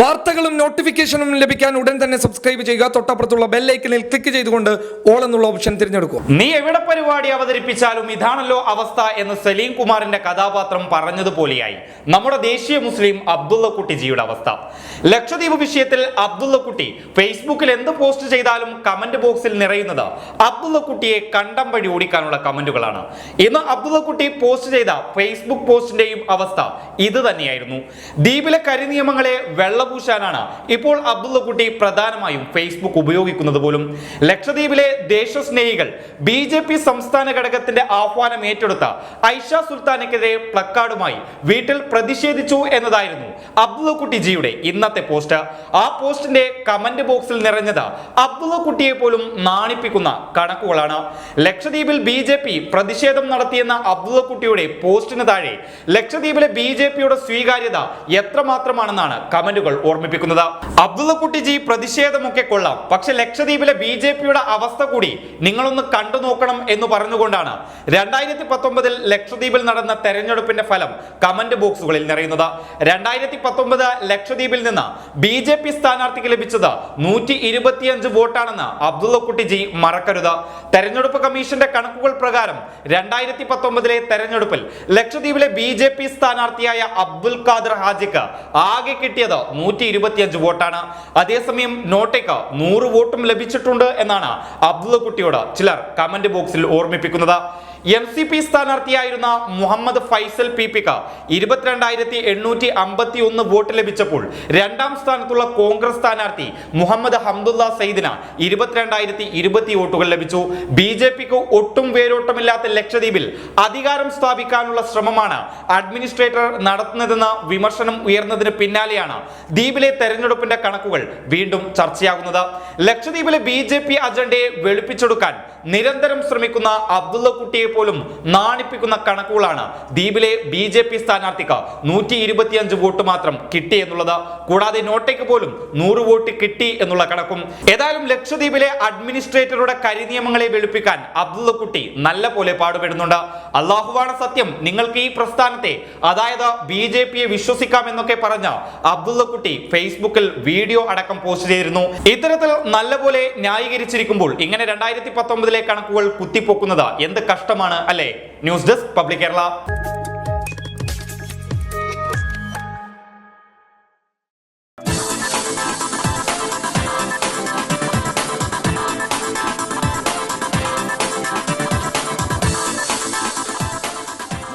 വാർത്തകളും നോട്ടിഫിക്കേഷനും ലഭിക്കാൻ ഉടൻ തന്നെ സബ്സ്ക്രൈബ് ചെയ്യുക. തൊട്ടപ്പുറത്തുള്ള ബെല്ലൈക്കനിൽ ക്ലിക്ക് ചെയ്തുകൊണ്ട് ഓൾ എന്നുള്ള ഓപ്ഷൻ തിരഞ്ഞെടുക്കുക. നീ എവിടെ പരിപാടി അവതരിപ്പിച്ചാലും ഇതാണല്ലോ അവസ്ഥ എന്ന് സലീം കുമാറിന്റെ കഥാപാത്രം പറഞ്ഞതുപോലെയായി. നമ്മുടെ ദേശീയ മുസ്ലിം അബ്ദുള്ള കുട്ടിജിയുടെ അവസ്ഥ. ലക്ഷദ്വീപ് വിഷയത്തിൽ അബ്ദുള്ളക്കുട്ടി ഫേസ്ബുക്കിൽ എന്ത് പോസ്റ്റ് ചെയ്താലും കമന്റ് ബോക്സിൽ നിറയുന്നത് അബ്ദുള്ളക്കുട്ടിയെ കണ്ടം വഴി ഓടിക്കാനുള്ള കമന്റുകളാണ്. ഇന്ന് അബ്ദുള്ളക്കുട്ടി പോസ്റ്റ് ചെയ്ത ഫേസ്ബുക്ക് പോസ്റ്റിന്റെയും അവസ്ഥ ഇത് തന്നെയായിരുന്നു. ദ്വീപിലെ കരിനിയമങ്ങളെ വെള്ളപൂശാനാണ് ഇപ്പോൾ അബ്ദുള്ള കുട്ടി പ്രധാനമായും ഫേസ്ബുക്ക് ഉപയോഗിക്കുന്നത് പോലും. ലക്ഷദ്വീപിലെ ദേശസ്നേഹികൾ ബി ജെ പി സംസ്ഥാന ഘടകത്തിന്റെ ആഹ്വാനം ഏറ്റെടുത്ത ഐഷ സുൽത്താനയ്ക്കെതിരെ പ്ലക്കാർഡുമായി വീട്ടിൽ പ്രതിഷേധിച്ചു എന്നതായിരുന്നു അബ്ദുള്ള കുട്ടി ജിയുടെ ഇന്നത്തെ പോസ്റ്റ്. ആ പോസ്റ്റിന്റെ കമന്റ് ബോക്സിൽ നിറഞ്ഞത് അബ്ദുള്ള കുട്ടിയെ പോലും നാണിപ്പിക്കുന്ന കണക്കുകളാണ്. ലക്ഷദ്വീപിൽ ബി ജെ പി പ്രതിഷേധം നടത്തിയെന്ന അബ്ദുള്ള കുട്ടിയുടെ പോസ്റ്റിന് താഴെ ലക്ഷദ്വീപിലെ ബി ജെ പിയുടെ സ്വീകാര്യത എത്രമാത്രമാണെന്നാണ് കമന്റുകൾ ഓർമ്മിപ്പിക്കുന്നത്. അബ്ദുള്ള കുട്ടി ജി പ്രതിഷേധമൊക്കെ കൊള്ളാം. പക്ഷെ ലക്ഷദ്വീപിലെ ബി ജെ പിയുടെ അവസ്ഥ കൂടി നിങ്ങളൊന്ന് കണ്ടു നോക്കണം എന്ന് പറഞ്ഞുകൊണ്ടാണ് രണ്ടായിരത്തി പത്തൊമ്പതിൽ ലക്ഷദ്വീപിൽ നടന്ന തെരഞ്ഞെടുപ്പിന്റെ ഫലം കമന്റ് ബോക്സുകളിൽ നിറയുന്നത്. രണ്ടായിരത്തി പത്തൊമ്പത് ലക്ഷദ്വീപിൽ നിന്ന് ബി ജെ പി സ്ഥാനാർത്ഥിക്ക് ലഭിച്ചത് നൂറ്റി ഇരുപത്തിയഞ്ച് വോട്ടാണെന്ന് അബ്ദുള്ള കുട്ടി ജി മറക്കരുത്. തെരഞ്ഞെടുപ്പ് കമ്മീഷന്റെ കണക്കുകൾ പ്രകാരം രണ്ടായിരത്തി പത്തൊമ്പതിലെ തെരഞ്ഞെടുപ്പിൽ ലക്ഷദ്വീപിലെ ബി ജെ പി സ്ഥാനാർത്ഥിയായ അബ്ദുൽ ഖാദർ ഹാജിക്ക് ആകെ കിട്ടിയത് നൂറ്റി ഇരുപത്തിയഞ്ച് വോട്ടാണ്. അതേസമയം നോട്ടയ്ക്ക് നൂറ് വോട്ടും ലഭിച്ചിട്ടുണ്ട് എന്നാണ് അബ്ദുള്ള കുട്ടിയോട് ചിലർ കമന്റ് ബോക്സിൽ ഓർമ്മിപ്പിക്കുന്നത്. എം സി പി സ്ഥാനാർത്ഥിയായിരുന്ന മുഹമ്മദ് ഫൈസൽ പി പിക്ക് ഇരുപത്തിരണ്ടായിരത്തി എണ്ണൂറ്റി അമ്പത്തി ഒന്ന് വോട്ട് ലഭിച്ചപ്പോൾ രണ്ടാം സ്ഥാനത്തുള്ള കോൺഗ്രസ് സ്ഥാനാർത്ഥി മുഹമ്മദ് ഹംദുല്ല സയ്യിദിന് ഇരുപത്തിരണ്ടായിരത്തി ഇരുപത്തി വോട്ടുകൾ ലഭിച്ചു. ബി ജെ പിക്ക് ഒട്ടും വേരോട്ടമില്ലാത്ത ലക്ഷദ്വീപിൽ അധികാരം സ്ഥാപിക്കാനുള്ള ശ്രമമാണ് അഡ്മിനിസ്ട്രേറ്റർ നടത്തുന്നതെന്ന വിമർശനം ഉയർന്നതിന് പിന്നാലെയാണ് ദ്വീപിലെ തെരഞ്ഞെടുപ്പിന്റെ കണക്കുകൾ വീണ്ടും ചർച്ചയാകുന്നത്. ലക്ഷദ്വീപിലെ ബി ജെ പി അജണ്ടയെ വെളുപ്പിച്ചെടുക്കാൻ നിരന്തരം ശ്രമിക്കുന്ന അബ്ദുള്ള കുട്ടിയെ പോലും നാണിപ്പിക്കുന്ന കണക്കുകളാണ് ദ്വീപിലെ ബി ജെ പി സ്ഥാനാർത്ഥിക്ക് നൂറ്റി ഇരുപത്തിയഞ്ച് വോട്ട് മാത്രം കിട്ടി എന്നുള്ളത്. കൂടാതെ നോട്ടയ്ക്ക് പോലും നൂറ് വോട്ട് കിട്ടി എന്നുള്ള കണക്കും. ഏതായാലും ലക്ഷദ്വീപിലെ അഡ്മിനിസ്ട്രേറ്ററുടെ കരിനിയമങ്ങളെ വെളുപ്പിക്കാൻ അബ്ദുള്ള കുട്ടി നല്ല പോലെ പാടുപെടുന്നുണ്ട്. അള്ളാഹുവാണ് സത്യം. നിങ്ങൾക്ക് ഈ പ്രസ്ഥാനത്തെ അതായത് ബി ജെ പിയെ വിശ്വസിക്കാം എന്നൊക്കെ പറഞ്ഞ അബ്ദുള്ള കുട്ടി ഫേസ്ബുക്കിൽ വീഡിയോ അടക്കം പോസ്റ്റ് ചെയ്തിരുന്നു. ഇത്തരത്തിൽ നല്ലപോലെ ന്യായീകരിച്ചിരിക്കുമ്പോൾ ഇങ്ങനെ രണ്ടായിരത്തി പത്തൊമ്പതിലെ കണക്കുകൾ കുത്തിപ്പൊക്കുന്നത് എന്ത് കഷ്ടമാണ് അല്ലേ? News desk public Kerala.